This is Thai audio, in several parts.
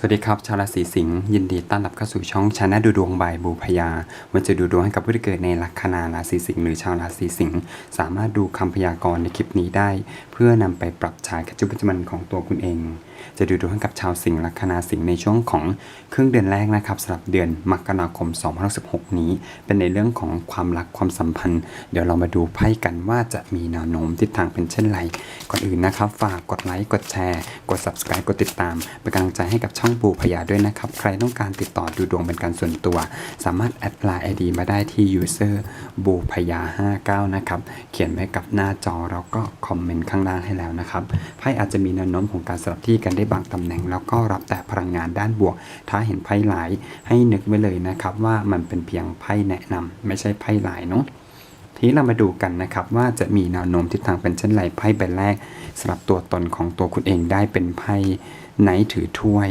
สวัสดีครับ ชาวราศีสิงห์ยินดีต้อนรับเข้าสู่ช่องชาแนลดูดวงบายบูพยามันจะดูดวงให้กับผู้ที่เกิดในลัคนาราศีสิงห์หรือชาวราศีสิงห์สามารถดูคำพยากรณ์ในคลิปนี้ได้ เพื่อนำไปปรับใช้กับชีวิตประจำวันของตัวคุณเองจะดูดวงกับชาวสิงห์ลัคนาสิงห์ในช่วงของครึ่งเดือนแรกนะครับสำหรับเดือนมกราคม2016นี้ เป็นในเรื่องของความรักความสัมพันธ์ เดี๋ยวเรามาดูไพ่กันว่าจะมีแนวโน้มทิศทางเป็นเช่นไร ก่อนอื่นนะครับ ฝากกดไลค์กดแชร์กด subscribe กดติดตาม เป็นกำลังใจให้กับช่องปูพยาด้วยนะครับ ใครต้องการติดต่อดูดวงเป็นการส่วนตัว สามารถแอดไลน์ ID มาได้ที่ user บูพยา59นะครับเขียนไว้กับหน้าจอแล้วก็คอมเมนต์ข้างล่างให้แล้วนะครับไพ่อาจจะมีแนวโน้มของการสลับที่กันได้บางตำแหน่ง แล้วก็รับแต่พลังงานด้านบวก ถ้าเห็นไพ่หลายให้นึกไว้เลยนะครับว่ามันเป็นเพียงไพ่แนะนำไม่ใช่ไพ่หลายเนาะทีนี้เรามาดูกันนะครับว่าจะมีแนวโน้มทิศทางเป็นเช่นไรไพ่ใบแรกสำหรับตัวตนของตัวคุณเองได้เป็นไพ่ไนท์ถือถ้วย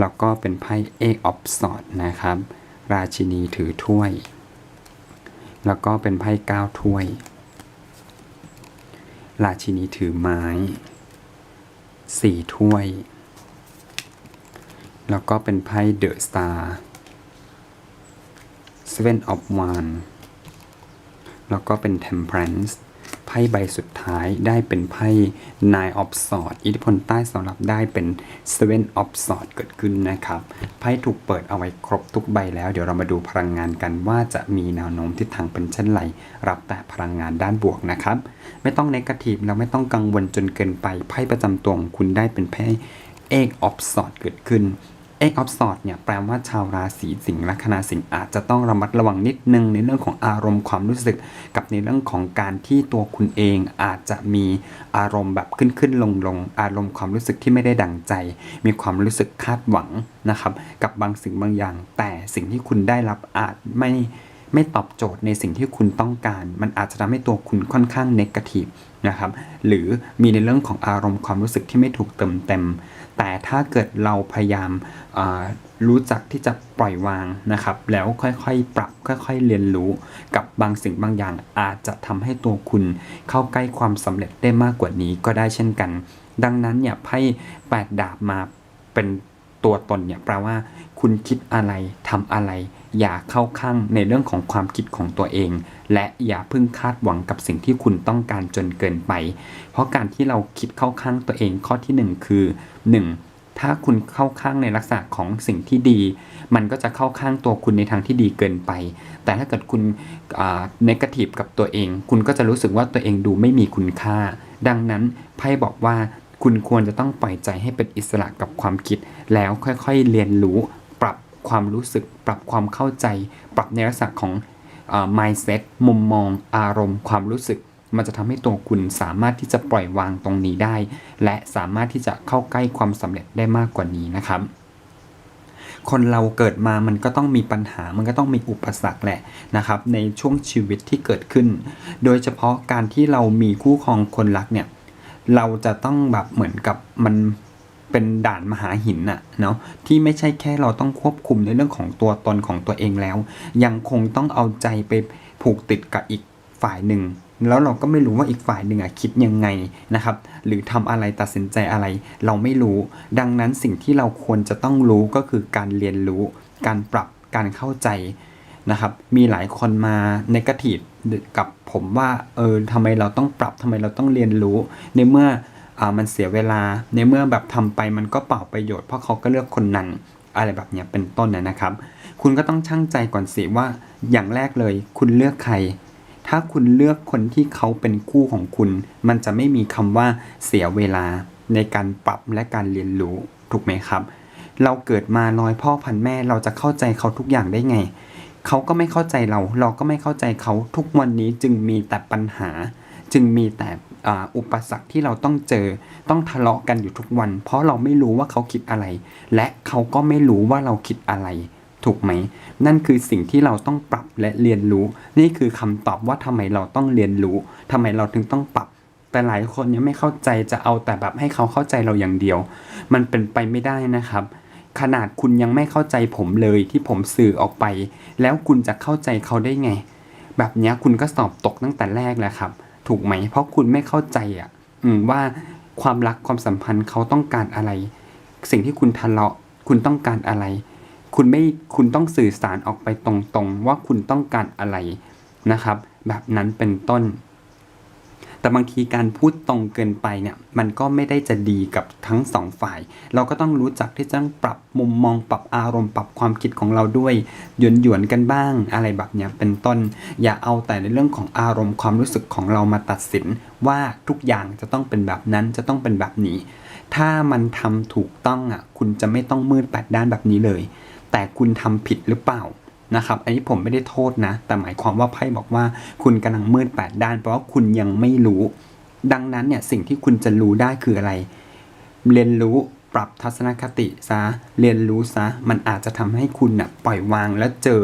แล้วก็เป็นไพ่เอกออฟสอดนะครับ ราชินีถือถ้วย แล้วก็เป็นไพ่เก้าถ้วย ราชินีถือไม้ สี่ถ้วย แล้วก็เป็นไพ่เดอะสตาร์เซเว่นออฟวานแล้วก็เป็นเทมเพลนส์ พ่ใบสุดท้ายได้เป็นไพ่ Nine of Swords อิทธิพลใต้สำหรับได้เป็น Seven of Swords เกิดขึ้นนะครับ ไพ่ถูกเปิดเอาไว้ครบทุกใบแล้ว เดี๋ยวเรามาดูพลังงานกันว่าจะมีแนวโน้มทิศทางเป็นเช่นไร รับแต่พลังงานด้านบวกนะครับ ไม่ต้องเนกาทีฟแล้วไม่ต้องกังวลจนเกินไปไพ่ประจำตัวของคุณได้เป็นไพ่ Eight of Swords เกิดขึ้น เอ็กออฟสอดเนี่ยแปลว่าชาวราศีสิงห์ลัคนาสิงห์อาจจะต้องระมัดระวังนิดนึงในเรื่องของอารมณ์ความรู้สึก กับในเรื่องของการที่ตัวคุณเองอาจจะมีอารมณ์แบบขึ้นขึ้นลงลงอารมณ์ความรู้สึกที่ไม่ได้ดังใจ มีความรู้สึกคาดหวังนะครับกับบางสิ่งบางอย่าง แต่สิ่งที่คุณได้รับอาจไม่ ไม่ตอบโจทย์ในสิ่งที่คุณต้องการ มันอาจจะทำให้ตัวคุณค่อนข้างเนกาทีฟนะครับ หรือมีในเรื่องของอารมณ์ความรู้สึกที่ไม่ถูกเติมเต็ม แต่ถ้าเกิดเราพยายามรู้จักที่จะปล่อยวางนะครับ แล้วค่อยๆ ปรับ ค่อยๆ เรียนรู้กับบางสิ่งบางอย่าง อาจจะทำให้ตัวคุณเข้าใกล้ความสำเร็จได้มากกว่านี้ก็ได้เช่นกัน ดังนั้นเนี่ยไพ่แปดดาบมาเป็นตัวตนเนี่ยแปลว่า คุณคิดอะไรทำอะไร อย่าเข้าข้างในเรื่องของความคิดของตัวเอง และอย่าพิ่งคาดหวังกับสิ่งที่คุณต้องการจนเกินไป เพราะการที่เราคิดเข้าข้างตัวเองข้อที่หนึ่งคือ 1. ถ้าคุณเข้าข้างในลักษณะของสิ่งที่ดี มันก็จะเข้าข้างตัวคุณในทางที่ดีเกินไป แต่ถ้าเกิดคุณเนกาทีฟกับตัวเอง คุณก็จะรู้สึกว่าตัวเองดูไม่มีคุณค่า ดังนั้นไพ่บอกว่าคุณควรจะต้องปล่อยใจให้เป็นอิสระกับความคิด แล้วค่อยๆเรียนรู้ ความรู้สึก ปรับความเข้าใจ ปรับในลักษณะของอ mindset มุมมอง อารมณ์ ความรู้สึก มันจะทำให้ตัวคุณสามารถที่จะปล่อยวางตรงนี้ได้ และสามารถที่จะเข้าใกล้ความสำเร็จได้มากกว่านี้นะครับคนเราเกิดมามันก็ต้องมีปัญหา มันก็ต้องมีอุปสรรคแหละนะครับ ในช่วงชีวิตที่เกิดขึ้น โดยเฉพาะการที่เรามีคู่ครองคนรักเนี่ย เราจะต้องแบบเหมือนกับมัน เป็นด่านมหาหินน่ะเนาะที่ไม่ใช่แค่เราต้องควบคุมในเรื่องของตัวตนของตัวเองแล้ว ยังคงต้องเอาใจไปผูกติดกับอีกฝ่ายหนึ่ง แล้วเราก็ไม่รู้ว่าอีกฝ่ายหนึ่งอะคิดยังไงนะครับ หรือทำอะไรตัดสินใจอะไร เราไม่รู้ ดังนั้นสิ่งที่เราควรจะต้องรู้ก็คือการเรียนรู้ การปรับการเข้าใจนะครับ มีหลายคนมาในกาทีฟกับผมว่าเออทำไมเราต้องปรับทำไมเราต้องเรียนรู้ในเมื่อ อ่ามันเสียเวลาในเมื่อแบบทำไปมันก็เปล่าประโยชน์เพราะเขาก็เลือกคนนั้นอะไรแบบเนี้ยเป็นต้นนะนะครับ คุณก็ต้องชั่งใจก่อนสิว่าอย่างแรกเลย คุณเลือกใคร ถ้าคุณเลือกคนที่เขาเป็นคู่ของคุณ มันจะไม่มีคำว่าเสียเวลาในการปรับและการเรียนรู้ถูกไหมครับ เราเกิดมาน้อยพ่อพันแม่เราจะเข้าใจเขาทุกอย่างได้ไง เขาก็ไม่เข้าใจเรา เราก็ไม่เข้าใจเขาทุกวันนี้จึงมีแต่ปัญหา จึงมีแต่อ,อุปสรรคที่เราต้องเจอต้องทะเลาะกันอยู่ทุกวัน เพราะเราไม่รู้ว่าเขาคิดอะไร และเขาก็ไม่รู้ว่าเราคิดอะไร ถูกไหม นั่นคือสิ่งที่เราต้องปรับและเรียนรู้ นี่คือคำตอบว่าทำไมเราต้องเรียนรู้ทำไมเราถึงต้องปรับ แต่หลายคนยังไม่เข้าใจจะเอาแต่แบบให้เขาเข้าใจเราอย่างเดียว มันเป็นไปไม่ได้นะครับขนาดคุณยังไม่เข้าใจผมเลยที่ผมสื่อออกไป แล้วคุณจะเข้าใจเขาได้ไง แบบนี้คุณก็สอบตกตั้งแต่แรกแล้วครับ ถูกไหม เพราะคุณไม่เข้าใจอะ อืมว่าความรักความสัมพันธ์เขาต้องการอะไร สิ่งที่คุณทะเลาะ คุณต้องการอะไร คุณไม่คุณต้องสื่อสารออกไปตรงๆ ว่าคุณต้องการอะไรนะครับ แบบนั้นเป็นต้น แต่บางทีการพูดตรงเกินไปเนี่ยมันก็ไม่ได้จะดีกับทั้งสองฝ่าย เราก็ต้องรู้จักที่จะต้องปรับมุมมองปรับอารมณ์ ปรับความคิดของเราด้วยหยวนหยวนกันบ้างอะไรแบบเนี้ยเป็นต้น อย่าเอาแต่ในเรื่องของอารมณ์ความรู้สึกของเรามาตัดสิน ว่าทุกอย่างจะต้องเป็นแบบนั้นจะต้องเป็นแบบนี้ ถ้ามันทำถูกต้องอะคุณจะไม่ต้องมืดแปดด้านแบบนี้เลย แต่คุณทำผิดหรือเปล่า นะครับอันนี้ผมไม่ได้โทษนะ แต่หมายความว่าไพ่บอกว่าคุณกำลังมืดแปดด้าน เพราะว่าคุณยังไม่รู้ ดังนั้นเนี่ยสิ่งที่คุณจะรู้ได้คืออะไร เรียนรู้ปรับทัศนคติซะเรียนรู้ซะมันอาจจะทำให้คุณน่ะปล่อยวางและเจอ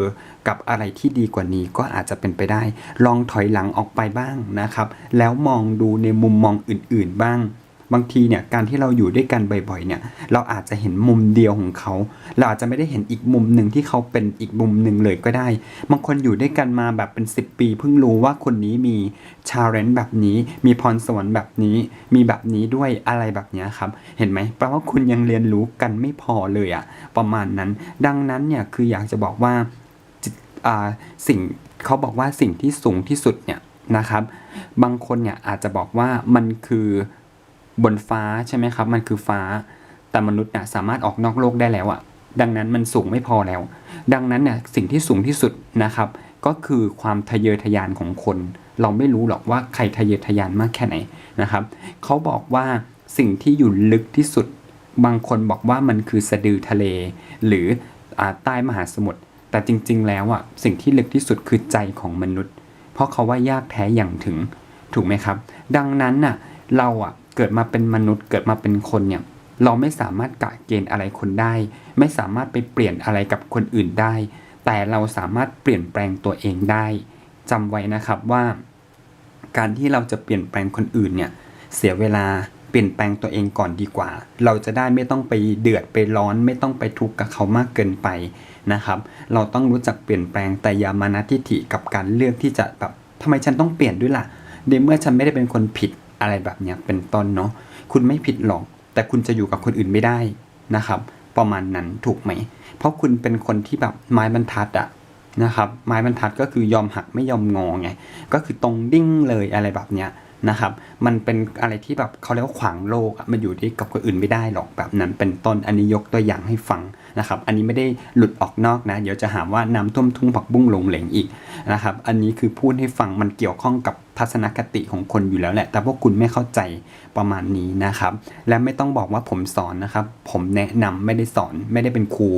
กับอะไรที่ดีกว่านี้ก็อาจจะเป็นไปได้ ลองถอยหลังออกไปบ้างนะครับ แล้วมองดูในมุมมองอื่น ๆ บ้าง บางทีเนี่ยการที่เราอยู่ด้วยกันบ่อยๆเนี่ยเราอาจจะเห็นมุมเดียวของเขา เราอาจจะไม่ได้เห็นอีกมุมหนึ่งที่เขาเป็นอีกมุมหนึ่งเลยก็ได้ บางคนอยู่ด้วยกันมาแบบเป็น 10 ปี เพิ่งรู้ว่าคนนี้มีชาเลนจ์แบบนี้ มีพรสวรรค์แบบนี้ มีแบบนี้ด้วยอะไรแบบนี้ครับเห็นไหมแปลว่าคุณยังเรียนรู้กันไม่พอเลยอะประมาณนั้นดังนั้นเนี่ยคืออยากจะบอกว่าสิ่งเขาบอกว่าสิ่งที่สูงที่สุดเนี่ยนะครับ บางคนเนี่ยอาจจะบอกว่ามันคือ บนฟ้าใช่ไหมครับ มันคือฟ้า แต่มนุษย์เนี่ยสามารถออกนอกโลกได้แล้วอะดังนั้นมันสูงไม่พอแล้ว ดังนั้นเนี่ยสิ่งที่สูงที่สุดนะครับ ก็คือความทะเยอทะยานของคน เราไม่รู้หรอกว่าใครทะเยอทะยานมากแค่ไหนนะครับเขาบอกว่าสิ่งที่อยู่ลึกที่สุด บางคนบอกว่ามันคือสะดือทะเล หรืออใต้มหาสมุทรแต่จริง ๆ แล้วอะสิ่งที่ลึกที่สุดคือใจของมนุษย์ เพราะเขาว่ายากแท้อย่างถึงถูกไหมครับ ดังนั้นน่ะเราอะ เกิดมาเป็นมนุษย์เกิดมาเป็นคนเนี่ยเราไม่สามารถกะเกณฑ์อะไรคนได้ ไม่สามารถไปเปลี่ยนอะไรกับคนอื่นได้ แต่เราสามารถเปลี่ยนแปลงตัวเองได้จำไว้นะครับว่า การที่เราจะเปลี่ยนแปลงคนอื่นเนี่ยเสียเวลาเปลี่ยนแปลงตัวเองก่อนดีกว่า เราจะได้ไม่ต้องไปเดือดไปร้อน ไม่ต้องไปทุกข์กับเขามากเกินไปนะครับ เราต้องรู้จักเปลี่ยนแปลงแต่อย่ามานาทิฐิกับการเลือกที่จะแบบทำไมฉันต้องเปลี่ยนด้วยล่ะในเมื่อฉันไม่ได้เป็นคนผิด อะไรแบบเนี้ยเป็นต้นเนาะคุณไม่ผิดหรอก แต่คุณจะอยู่กับคนอื่นไม่ได้นะครับ ประมาณนั้นถูกไหม เพราะคุณเป็นคนที่แบบไม้บรรทัดอะนะครับ ไม้บรรทัดก็คือยอมหักไม่ยอมงอไงก็คือตรงดิ้งเลยอะไรแบบเนี้ยนะครับ มันเป็นอะไรที่แบบเขาเรียกว่าขวางโลกอะมันอยู่ที่กับคนอื่นไม่ได้หรอกแบบนั้น เป็นต้นอันนี้ยกตัวอย่างให้ฟังนะครับ อันนี้ไม่ได้หลุดออกนอกนะ เดี๋ยวจะหาว่าน้ำท่วมทุ่งผักบุ้งลงเหลงอีกนะครับ อันนี้คือพูดให้ฟังมันเกี่ยวข้องกับ ทัศนคติของคนอยู่แล้วแหละ แต่พวกคุณไม่เข้าใจประมาณนี้นะครับ และไม่ต้องบอกว่าผมสอนนะครับ ผมแนะนำไม่ได้สอนไม่ได้เป็นครู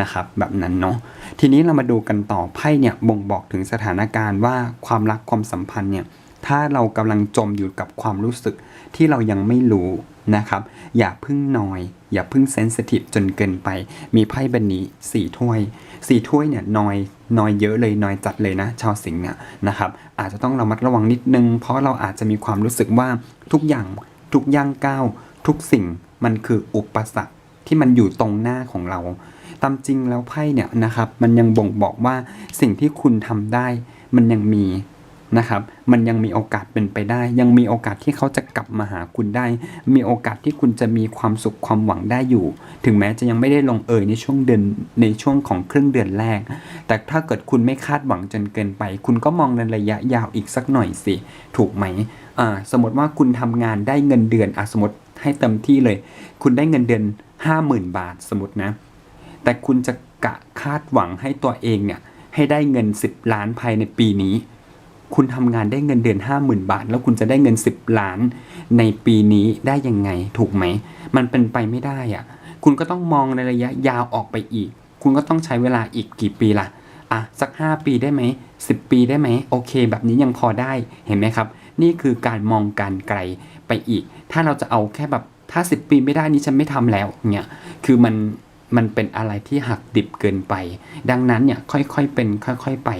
นะครับ แบบนั้นเนาะทีนี้เรามาดูกันต่อไพ่เนี่ยบ่งบอกถึงสถานการณ์ว่าความรักความสัมพันธ์เนี่ยถ้าเรากำลังจมอยู่กับความรู้สึก ที่เรายังไม่รู้นะครับ อย่าพึ่งนอย อย่าพึ่งเซนซิทีฟจนเกินไป มีไพ่ใบนนี้สี่ถ้วยสี่ถ้วยเนี่ยนอยนอยเยอะเลยนอยจัดเลยนะ ชาวสิงห์เนี่ยนะครับ อาจจะต้องระมัดระวังนิดนึง เพราะเราอาจจะมีความรู้สึกว่าทุกอย่างทุกย่างก้าวทุกสิ่งมันคืออุปสรรคที่มันอยู่ตรงหน้าของเรา ตามจริงแล้วไพ่เนี่ยนะครับ มันยังบ่งบอกว่าสิ่งที่คุณทำได้ มันยังมี นะครับ มันยังมีโอกาสเป็นไปได้ ยังมีโอกาสที่เขาจะกลับมาหาคุณได้ มีโอกาสที่คุณจะมีความสุขความหวังได้อยู่ ถึงแม้จะยังไม่ได้ลงเอยในช่วงเดือนในช่วงของครึ่งเดือนแรก แต่ถ้าเกิดคุณไม่คาดหวังจนเกินไป คุณก็มองในระยะยาวอีกสักหน่อยสิ ถูกไหมอ่าสมมติว่าคุณทำงานได้เงินเดือนอะสมมติให้เต็มที่เลย คุณได้เงินเดือน 50,000 บาทสมมตินะ แต่คุณจะกะคาดหวังให้ตัวเองเนี่ยให้ได้เงิน 10 ล้านภายในปีนี้ คุณทำงานได้เงินเดือน 50,000 บาท แล้วคุณจะได้เงิน 10 ล้าน ในปีนี้ได้ยังไงถูกไหม มันเป็นไปไม่ได้อะคุณก็ต้องมองในระยะยาวออกไปอีก คุณก็ต้องใช้เวลาอีกกี่ปีล่ะอะสัก 5 ปีได้ไหม 10 ปีได้ไหม โอเค แบบนี้ยังพอได้เห็นไหมครับ นี่คือการมองการไกลไปอีก ถ้าเราจะเอาแค่แบบถ้า 10 ปีไม่ได้นี่ฉันไม่ทำแล้วเนี่ยคือมัน มันเป็นอะไรที่หักดิบเกินไป ดังนั้นเนี่ยค่อยๆเป็นค่อยๆไป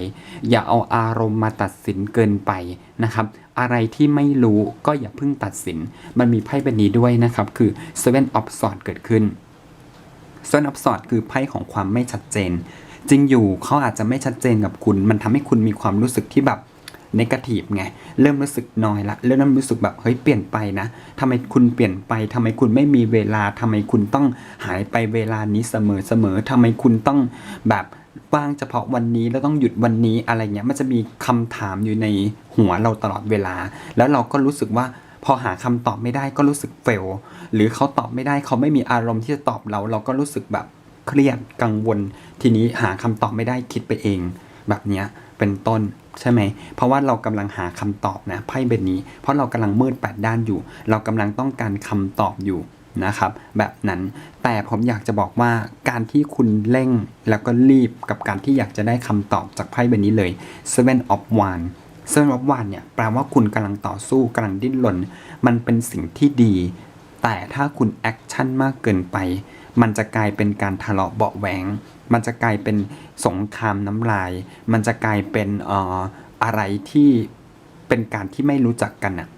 อย่าเอาอารมณ์มาตัดสินเกินไปนะครับอะไรที่ไม่รู้ก็อย่าเพิ่งตัดสิน มันมีไพ่ใบนี้ด้วยนะครับ คือ Seven of Swords เกิดขึ้น Seven of Swords คือไพ่ของความไม่ชัดเจน จริงอยู่เขาอาจจะไม่ชัดเจนกับคุณ มันทำให้คุณมีความรู้สึกที่แบบ นกาทีฟไง เริ่มรู้สึกน้อยละ เริ่มรู้สึกแบบ เฮ้ย เปลี่ยนไปนะทำไมคุณเปลี่ยนไปทำไมคุณไม่มีเวลาทำไมคุณต้องหายไปเวลานี้เสมอเสมอทำไมคุณต้องแบบว่างเฉพาะวันนี้แล้วต้องหยุดวันนี้อะไรเงี้ย มันจะมีคำถามอยู่ในหัวเราตลอดเวลา แล้วเราก็รู้สึกว่าพอหาคำตอบไม่ได้ก็รู้สึกเฟล หรือเขาตอบไม่ได้เขาไม่มีอารมณ์ที่จะตอบเรา เราก็รู้สึกแบบเครียดกังวล ทีนี้หาคำตอบไม่ได้คิดไปเอง แบบเนี้ยเป็นต้น ใช่ไหม เพราะว่าเรากำลังหาคำตอบนะไพ่ใบนี้ เพราะเรากำลังมืดแปดด้านอยู่ เรากำลังต้องการคำตอบอยู่นะครับ แบบนั้น แต่ผมอยากจะบอกว่าการที่คุณเร่งแล้วก็รีบกับการที่อยากจะได้คำตอบจากไพ่ใบนี้เลย Seven of Wands เซเว่นอฟวันเนี่ยแปลว่าคุณกำลังต่อสู้กำลังดิ้นรน มันเป็นสิ่งที่ดี แต่ถ้าคุณแอคชั่นมากเกินไป มันจะกลายเป็นการทะเลาะเบาแหวง มันจะกลายเป็นสงครามน้ำลาย มันจะกลายเป็นเอ่ออะไรที่เป็นการที่ไม่รู้จักกันอะ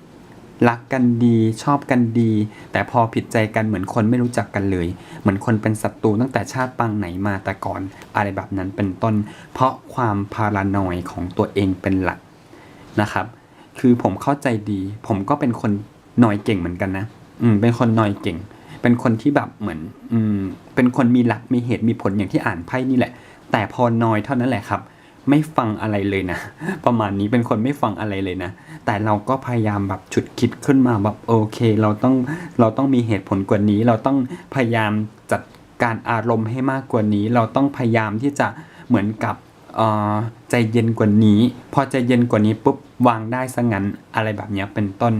รักกันดีชอบกันดี แต่พอผิดใจกันเหมือนคนไม่รู้จักกันเลย เหมือนคนเป็นศัตรูตั้งแต่ชาติปางไหนมาแต่ก่อน อะไรแบบนั้นเป็นต้น เพราะความพารานอยของตัวเองเป็นหลักนะครับ คือผมเข้าใจดี ผมก็เป็นคนนอยเก่งเหมือนกันนะ อืมเป็นคนนอยเก่ง เป็นคนที่แบบเหมือนอืมเป็นคนมีหลักมีเหตุมีผลอย่างที่อ่านไพ่นี่แหละ แต่พอนอยเท่านั้นแหละครับ ไม่ฟังอะไรเลยนะ ประมาณนี้เป็นคนไม่ฟังอะไรเลยนะ แต่เราก็พยายามแบบฉุดคิดขึ้นมาแบบโอเค เราต้องเราต้องมีเหตุผลกว่านี้ เราต้องพยายามจัดการอารมณ์ให้มากกว่านี้ เราต้องพยายามที่จะเหมือนกับใจเย็นกว่านี้ พอใจเย็นกว่านี้ปุ๊บวางได้ซะงั้นอะไรแบบนี้เป็นต้น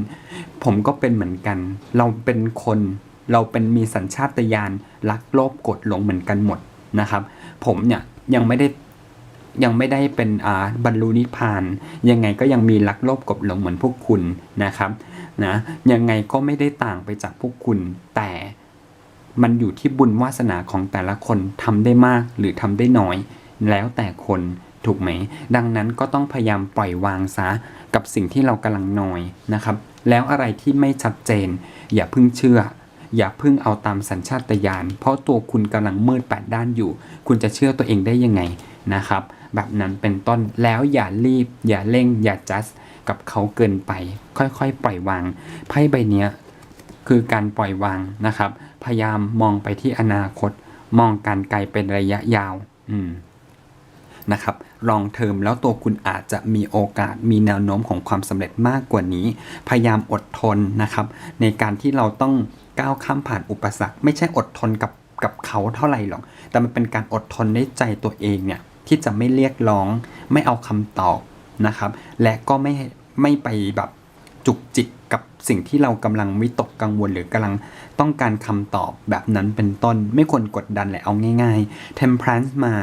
ผมก็เป็นเหมือนกัน เราเป็นคน เราเป็นมีสัญชาตญาณรักโลภกดหลงเหมือนกันหมดนะครับ ผมเนี่ยยังไม่ได้ยังไม่ได้เป็นบรรลุนิพพาน ยังไงก็ยังมีรักโลภกดหลงเหมือนพวกคุณนะครับนะยังไงก็ไม่ได้ต่างไปจากพวกคุณ แต่มันอยู่ที่บุญวาสนาของแต่ละคนทำได้มากหรือทำได้น้อย แล้วแต่คนถูกไหม ดังนั้นก็ต้องพยายามปล่อยวางซะกับสิ่งที่เรากำลังนอยนะครับ แล้วอะไรที่ไม่ชัดเจน อย่าเพิ่งเชื่อ อย่าเพิ่งเอาตามสัญชาตญาณเพราะตัวคุณกำลังมืดแปดด้านอยู่ คุณจะเชื่อตัวเองได้ยังไงนะครับ แบบนั้นเป็นต้นแล้วอย่ารีบ อย่าเร่ง อย่าจัดกับเขาเกินไป ค่อยๆ ปล่อยวางไพ่ใบเนี้ยคือการปล่อยวางนะครับ พยายามมองไปที่อนาคต มองการไกลเป็นระยะยาว อืม นะครับลองเทอมแล้วตัวคุณอาจจะมีโอกาสมีแนวโน้มของความสำเร็จมากกว่านี้ พยายามอดทนนะครับ ในการที่เราต้องก้าวข้ามผ่านอุปสรรค ไม่ใช่อดทนกับกับเขาเท่าไหร่หรอก แต่มันเป็นการอดทนในใจตัวเองเนี่ยที่จะไม่เรียกร้อง ไม่เอาคำตอบนะครับ และก็ไม่ไม่ไปแบบจุกจิกกับสิ่งที่เรากำลังวิตกกังวลหรือกำลังต้องการคำตอบแบบนั้นเป็นต้น ไม่ควรกดดันและเอาง่าย ๆ temperance มา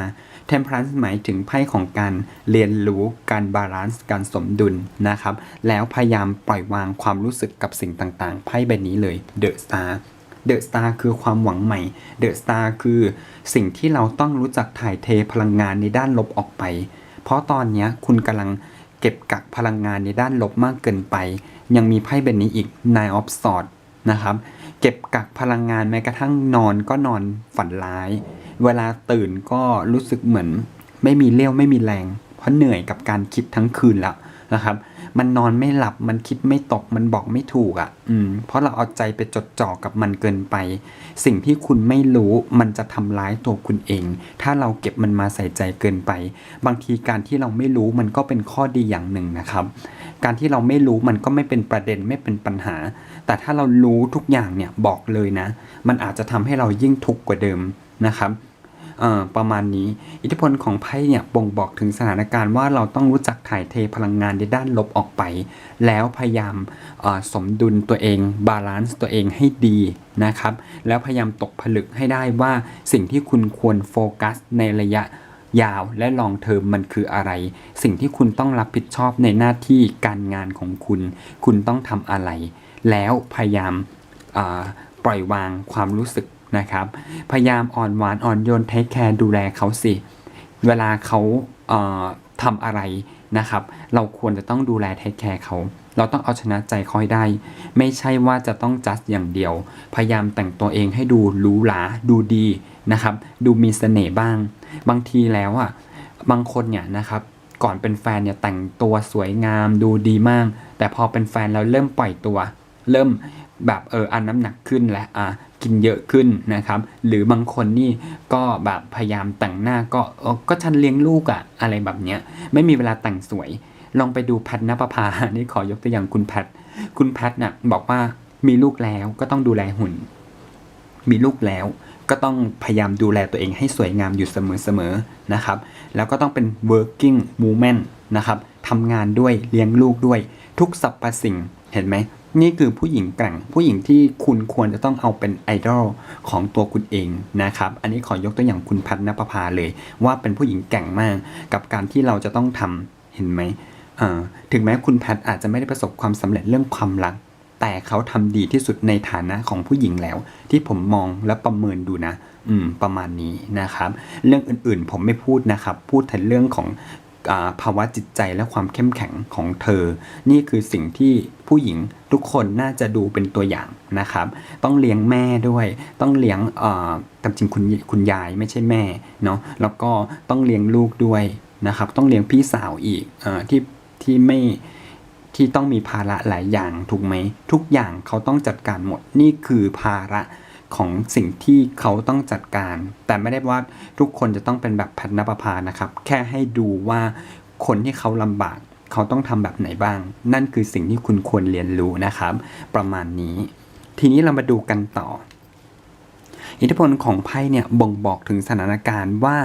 temperance หมายถึงไพ่ของการเรียนรู้การบาลานซ์การสมดุลนะครับ แล้วพยายามปล่อยวางความรู้สึกกับสิ่งต่างๆ ไพ่ใบนี้เลย The Star The Star คือความหวังใหม่ The Star คือสิ่งที่เราต้องรู้จักถ่ายเทพลังงานในด้านลบออกไป เพราะตอนนี้คุณกำลังเก็บกักพลังงานในด้านลบมากเกินไป ยังมีไพ่ใบนี้อีก Nine of Swords นะครับ เก็บกักพลังงานแม้กระทั่งนอนก็นอนฝันร้าย เวลาตื่นก็รู้สึกเหมือน ไม่มีเลี้ยวไม่มีแรง เพราะเหนื่อยกับการคิดทั้งคืนแล้วนะครับ มันนอนไม่หลับมันคิดไม่ตกมันบอกไม่ถูกอะ่ะ อืม เพราะเราเอาใจไปจดจ่อกับมันเกินไป สิ่งที่คุณไม่รู้มันจะทำร้ายตัวคุณเอง ถ้าเราเก็บมันมาใส่ใจเกินไป บางทีการที่เราไม่รู้มันก็เป็นข้อดีอย่างหนึ่งนะครับ การที่เราไม่รู้มันก็ไม่เป็นประเด็นไม่เป็นปัญหา แต่ถ้าเรารู้ทุกอย่างเนี่ยบอกเลยนะ มันอาจจะทำให้เรายิ่งทุกข์กว่าเดิม นะครับประมาณนี้ อิทธิพลของไพ่เนี่ยบ่งบอกถึงสถานการณ์ว่าเราต้องรู้จักถ่ายเทพลังงานในด้านลบออกไป แล้วพยายามสมดุลตัวเอง บาลานซ์ตัวเองให้ดีนะครับ แล้วพยายามตกผลึกให้ได้ว่าสิ่งที่คุณควรโฟกัสในระยะยาวและลองเทอมมันคืออะไร สิ่งที่คุณต้องรับผิดชอบในหน้าที่การงานของคุณ คุณต้องทำอะไร แล้วพยายามปล่อยวางความรู้สึก นะครับพยายามอ่อนหวานอ่อนโยนเทคแคร์ดูแลเขาสิ เวลาเขาเทำอะไรนะครับ เราควรจะต้องดูแลเทคแคร์เขา เราต้องเอาชนะใจเขาให้ได้ ไม่ใช่ว่าจะต้องจัดอย่างเดียว พยายามแต่งตัวเองให้ดูหรูหราดูดีนะครับ ดูมีเสน่ห์บ้าง บางทีแล้วอะบางคนเนี่ยนะครับก่อนเป็นแฟนเนี่ยแต่งตัวสวยงามดูดีมาก แต่พอเป็นแฟนแล้วเริ่มปล่อยตัว เริ่มแบบเอออันน้ำหนักขึ้นและอะ กินเยอะขึ้นนะครับ หรือบางคนนี่ก็แบบพยายามแต่งหน้าก็เออก็ฉันเลี้ยงลูกอะอะไรแบบเนี้ยไม่มีเวลาแต่งสวย ลองไปดูแพทนปภานี่ขอยกตัวอย่างคุณแพทคุณแพทน่ะบอกว่ามีลูกแล้วก็ต้องดูแลหุ่น มีลูกแล้วก็ต้องพยายามดูแลตัวเองให้สวยงามอยู่เสมอๆนะครับ แล้วก็ต้องเป็น working woman นะครับทำงานด้วยเลี้ยงลูกด้วย ทุกสรรพสิ่งเห็นไหม นี่คือผู้หญิงแกร่ง ผู้หญิงที่คุณควรจะต้องเอาเป็นไอดอลของตัวคุณเองนะครับ อันนี้ขอยกตัวอย่างคุณพัฒนประภาเลย ว่าเป็นผู้หญิงแกร่งมาก กับการที่เราจะต้องทำเห็นไหมถึงแม้คุณแพทอาจจะไม่ได้ประสบความสำเร็จเรื่องความรัก แต่เขาทำดีที่สุดในฐานะของผู้หญิงแล้ว ที่ผมมองและประเมินดูนะ อืม ประมาณนี้นะครับ เรื่องอื่นๆ ผมไม่พูดนะครับ พูดแต่เรื่องของ ภาวะจิตใจและความเข้มแข็งของเธอ นี่คือสิ่งที่ผู้หญิงทุกคนน่าจะดูเป็นตัวอย่างนะครับ ต้องเลี้ยงแม่ด้วย ต้องเลี้ยงเอ่อตามจริงคุณคุณยายไม่ใช่แม่เนาะ แล้วก็ต้องเลี้ยงลูกด้วยนะครับ ต้องเลี้ยงพี่สาวอีกอที่ที่ไม่ที่ต้องมีภาระหลายอย่างถูกไหม ทุกอย่างเขาต้องจัดการหมด นี่คือภาระ ของสิ่งที่เขาต้องจัดการ แต่ไม่ได้ว่าทุกคนจะต้องเป็นแบบพัฒนปภานะครับ แค่ให้ดูว่าคนที่เขาลำบาก เขาต้องทำแบบไหนบ้าง นั่นคือสิ่งที่คุณควรเรียนรู้นะครับ ประมาณนี้ ทีนี้เรามาดูกันต่อ อิทธิพลของไพ่เนี่ยบ่งบอกถึงสถานการณ์ว่า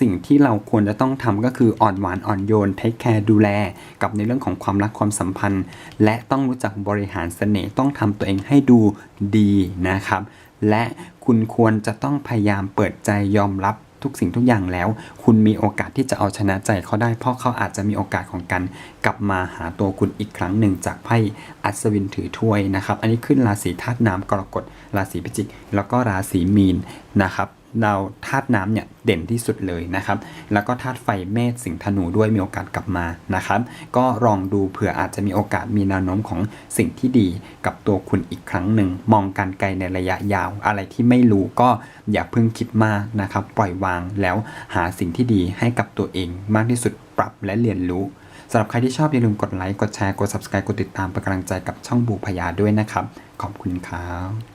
สิ่งที่เราควรจะต้องทำก็คืออ่อนหวานอ่อนโยนเทคแคร์ดูแล กับในเรื่องของความรักความสัมพันธ์ และต้องรู้จักบริหารเสน่ห์ต้องทำตัวเองให้ดูดีนะครับ และคุณควรจะต้องพยายามเปิดใจยอมรับทุกสิ่งทุกอย่างแล้ว คุณมีโอกาสที่จะเอาชนะใจเขาได้ เพราะเขาอาจจะมีโอกาสของการกลับมาหาตัวคุณอีกครั้งหนึ่งจากไพ่อัศวินถือถ้วยนะครับ อันนี้ขึ้นราศีธาตุน้ำกรกฎราศีพิจิก แล้วก็ราศีมีนนะครับ เราธาตุน้ำเนี่ยเด่นที่สุดเลยนะครับ แล้วก็ธาตุไฟเมษสิงธนูด้วยมีโอกาสกลับมานะครับ ก็ลองดูเผื่ออาจจะมีโอกาสมีแนวโน้มของสิ่งที่ดีกับตัวคุณอีกครั้งหนึ่ง มองการไกลในระยะยาว อะไรที่ไม่รู้ก็อย่าเพิ่งคิดมากนะครับ ปล่อยวางแล้วหาสิ่งที่ดีให้กับตัวเองมากที่สุดปรับและเรียนรู้สำหรับใครที่ชอบอย่าลืมกดไลค์กดแชร์กด subscribe กดติดตามเป็นกำลังใจกับช่องบูพยาด้วยนะครับ ขอบคุณครับ